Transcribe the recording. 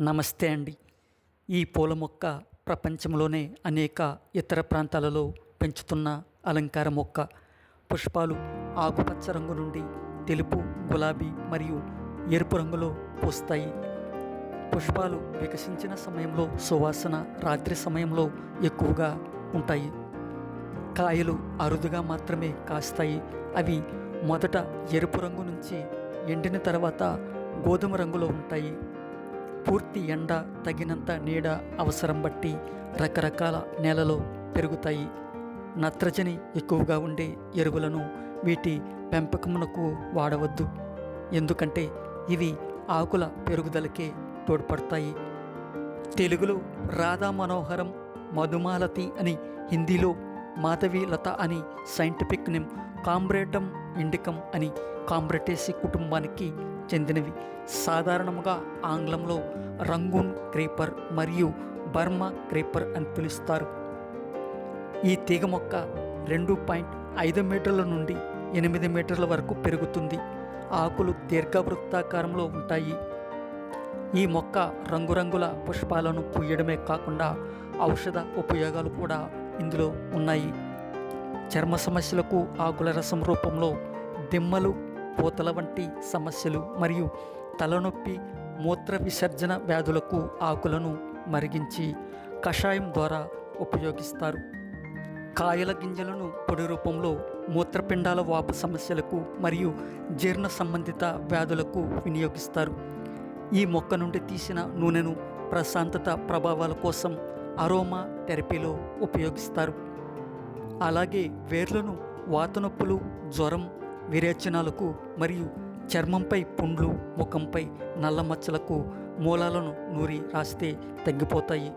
నమస్తే అండి. ఈ పూల మొక్క ప్రపంచంలోనే అనేక ఇతర ప్రాంతాలలో పెంచుతున్న అలంకార మొక్క. పుష్పాలు ఆకుపచ్చ రంగు నుండి తెలుపు గులాబీ మరియు ఎరుపు రంగులో పూస్తాయి. పుష్పాలు వికసించిన సమయంలో సువాసన రాత్రి సమయంలో ఎక్కువగా ఉంటాయి. కాయలు అరుదుగా మాత్రమే కాస్తాయి. అవి మొదట ఎరుపు రంగు నుంచి ఎండిన తర్వాత గోధుమ రంగులో ఉంటాయి. పూర్తి ఎండ తగినంత నీడ అవసరం బట్టి రకరకాల నేలలో పెరుగుతాయి. నత్రజని ఎక్కువగా ఉండే ఎరువులను వీటి పెంపకమునకు వాడవద్దు. ఎందుకంటే ఇవి ఆకుల పెరుగుదలకే తోడ్పడతాయి. తెలుగులో రాధా మనోహరం మధుమాలతి అని హిందీలో మాధవి లత అని సైంటిఫిక్ నేమ్ కాంబ్రేటం ఇండికం అని కాంబ్రటేసి కుటుంబానికి చెందినవి. సాధారణంగా ఆంగ్లంలో రంగూన్ క్రీపర్ మరియు బర్మా క్రీపర్ అని పిలుస్తారు. ఈ తీగ మొక్క రెండు పాయింట్ ఐదు మీటర్ల నుండి ఎనిమిది మీటర్ల వరకు పెరుగుతుంది. ఆకులు దీర్ఘవృత్తాకారంలో ఉంటాయి. ఈ మొక్క రంగురంగుల పుష్పాలను పూయడమే కాకుండా ఔషధ ఉపయోగాలు కూడా ఇందులో ఉన్నాయి. చర్మ సమస్యలకు ఆకుల రసం రూపంలో దిమ్మలు పూతల వంటి సమస్యలు మరియు తలనొప్పి మూత్ర విసర్జన వ్యాధులకు ఆకులను మరిగించి కషాయం ద్వారా ఉపయోగిస్తారు. కాయల గింజలను పొడి రూపంలో మూత్రపిండాల వాపు సమస్యలకు మరియు జీర్ణ సంబంధిత వ్యాధులకు వినియోగిస్తారు. ఈ మొక్క నుండి తీసిన నూనెను ప్రశాంతత ప్రభావాల కోసం అరోమా థెరపీలో ఉపయోగిస్తారు. అలాగే వేర్లను వాతనొప్పులు జ్వరం విరేచనాలకు మరియు చర్మంపై పుండ్లు ముఖంపై నల్ల మచ్చలకు మూలాలను నూరి రాస్తే తగ్గిపోతాయి.